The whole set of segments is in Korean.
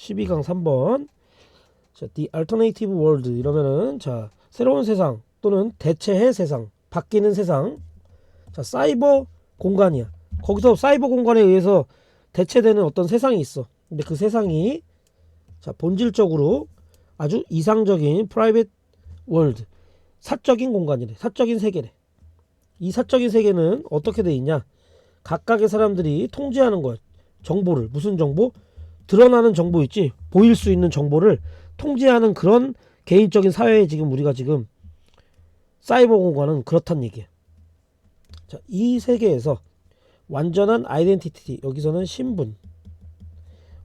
12강 3번. 자, the alternative world 이러면은 자, 새로운 세상 또는 대체의 세상, 바뀌는 세상. 자, 사이버 공간이야. 거기서 사이버 공간에 의해서 대체되는 어떤 세상이 있어. 근데 그 세상이 자, 본질적으로 아주 이상적인 프라이빗 월드, 사적인 공간이래. 사적인 세계래. 이 사적인 세계는 어떻게 돼 있냐? 각각의 사람들이 통제하는 거야. 정보를 무슨 정보? 드러나는 정보 있지. 보일 수 있는 정보를 통제하는 그런 개인적인 사회에 지금 우리가 지금 사이버 공간은 그렇단 얘기야. 자, 이 세계에서 완전한 아이덴티티 여기서는 신분.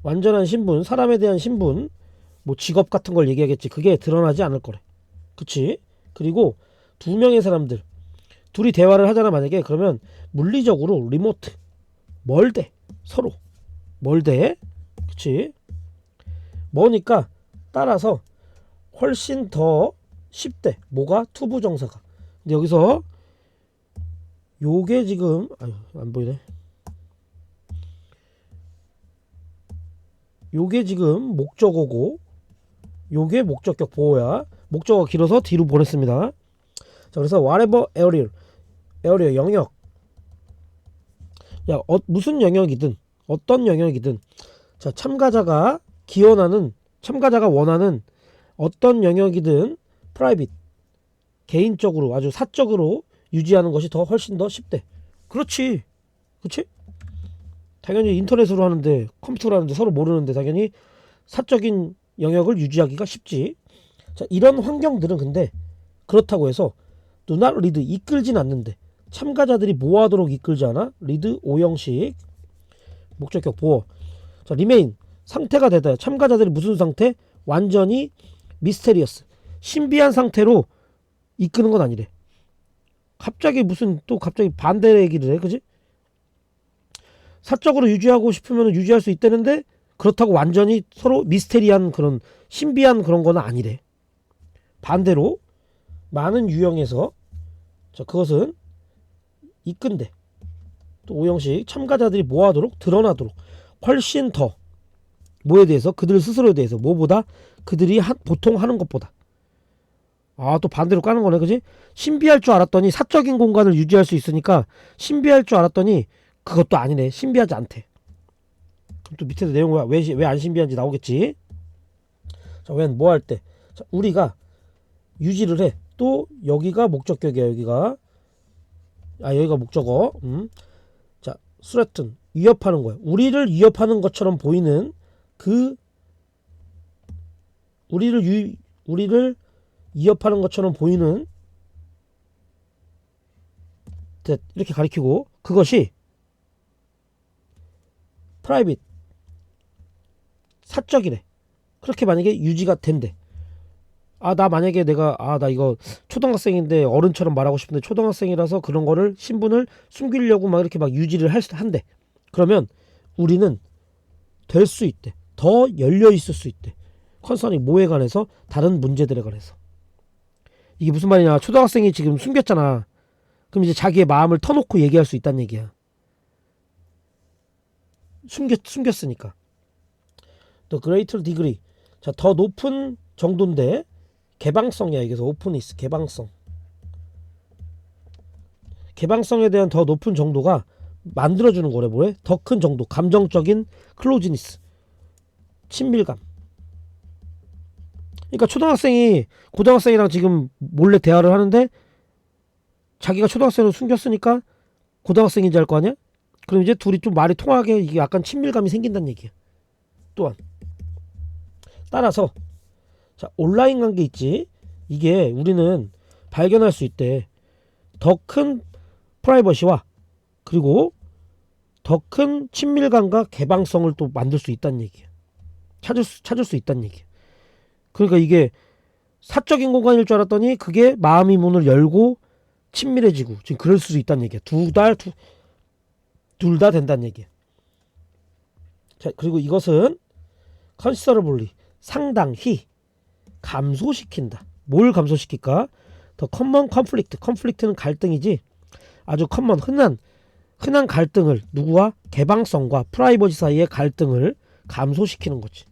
완전한 신분 사람에 대한 신분 뭐 직업 같은 걸 얘기하겠지. 그게 드러나지 않을 거래. 그치? 그리고 두 명의 사람들. 둘이 대화를 하잖아 만약에. 그러면 물리적으로 리모트. 멀대. 서로. 멀대 그치 뭐니까 따라서 훨씬 더 쉽대 뭐가 투부 정사가. 근데 여기서 요게 지금 아유 안 보이네. 요게 지금 목적어고 요게 목적격 보호야. 목적어 길어서 뒤로 보냈습니다. 자 그래서 whatever area area 영역. 야 어, 무슨 영역이든 어떤 영역이든 자 참가자가 기원하는 참가자가 원하는 어떤 영역이든 프라이빗 개인적으로 아주 사적으로 유지하는 것이 더 훨씬 더 쉽대. 그렇지. 그렇지 당연히 인터넷으로 하는데 컴퓨터로 하는데 서로 모르는데 당연히 사적인 영역을 유지하기가 쉽지. 자 이런 환경들은 근데 그렇다고 해서 누나 리드 이끌진 않는데 참가자들이 뭐하도록 이끌지 않아? 리드 오형식. 목적격 보호 자 리메인 상태가 되다 참가자들이 무슨 상태? 완전히 미스테리어스. 신비한 상태로 이끄는 건 아니래. 갑자기 무슨 또 갑자기 반대 얘기를 해 그지? 사적으로 유지하고 싶으면 유지할 수 있다는데 그렇다고 완전히 서로 미스테리한 그런 신비한 그런 거는 아니래. 반대로 많은 유형에서 자 그것은 이끈대. 또 오형식 참가자들이 뭐하도록 드러나도록 훨씬 더 뭐에 대해서 그들 스스로에 대해서 뭐보다 그들이 하, 보통 하는 것보다. 아 또 반대로 까는 거네. 그지? 신비할 줄 알았더니 사적인 공간을 유지할 수 있으니까 신비할 줄 알았더니 그것도 아니네. 신비하지 않대. 그럼 또 밑에서 내용이 왜왜 안 신비한지 나오겠지? 자웬 뭐할 때? 우리가 유지를 해. 또 여기가 목적격이야 여기가. 아 여기가 목적어. 음. 자 수레튼 위협하는 거야 우리를 위협하는 것처럼 보이는 그 우리를 유 우리를 위협하는 것처럼 보이는 됐, 이렇게 가리키고 그것이 프라이빗 사적이래. 그렇게 만약에 유지가 된대. 아 나 만약에 내가 아 나 이거 초등학생인데 어른처럼 말하고 싶은데 초등학생이라서 그런 거를 신분을 숨기려고 막 이렇게 막 유지를 할수 한대 그러면 우리는 될 수 있대. 더 열려 있을 수 있대. 컨설이 뭐에 관해서 다른 문제들에 관해서. 이게 무슨 말이냐? 초등학생이 지금 숨겼잖아. 그럼 이제 자기의 마음을 터놓고 얘기할 수 있다는 얘기야. 숨겼, 숨겼으니까. The greater degree. 자 더 높은 정도인데 개방성이야. 여기서 오픈이스 개방성. 개방성에 대한 더 높은 정도가 만들어주는 거래 뭐래? 더 큰 정도. 감정적인 클로즈니스. 친밀감. 그러니까 초등학생이 고등학생이랑 지금 몰래 대화를 하는데 자기가 초등학생을 숨겼으니까 고등학생인지 알 거 아니야? 그럼 이제 둘이 좀 말이 통하게 이게 약간 친밀감이 생긴다는 얘기야. 또한. 따라서. 자 온라인 관계 있지? 이게 우리는 발견할 수 있대. 더 큰 프라이버시와 그리고 더 큰 친밀감과 개방성을 또 만들 수 있다는 얘기야 찾을 수 찾을 수 있다는 얘기야 그러니까 이게 사적인 공간일 줄 알았더니 그게 마음의 문을 열고 친밀해지고 지금 그럴 수 있다는 얘기야 두달 둘다 된다는 얘기야 자 그리고 이것은 컨시더러블리 상당히 감소시킨다. 뭘 감소시킬까? 더 커먼 컨플릭트. 컨플릭트는 갈등이지. 아주 커먼 흔한 흔한 갈등을 누구와 개방성과 프라이버시 사이의 갈등을 감소시키는 거지.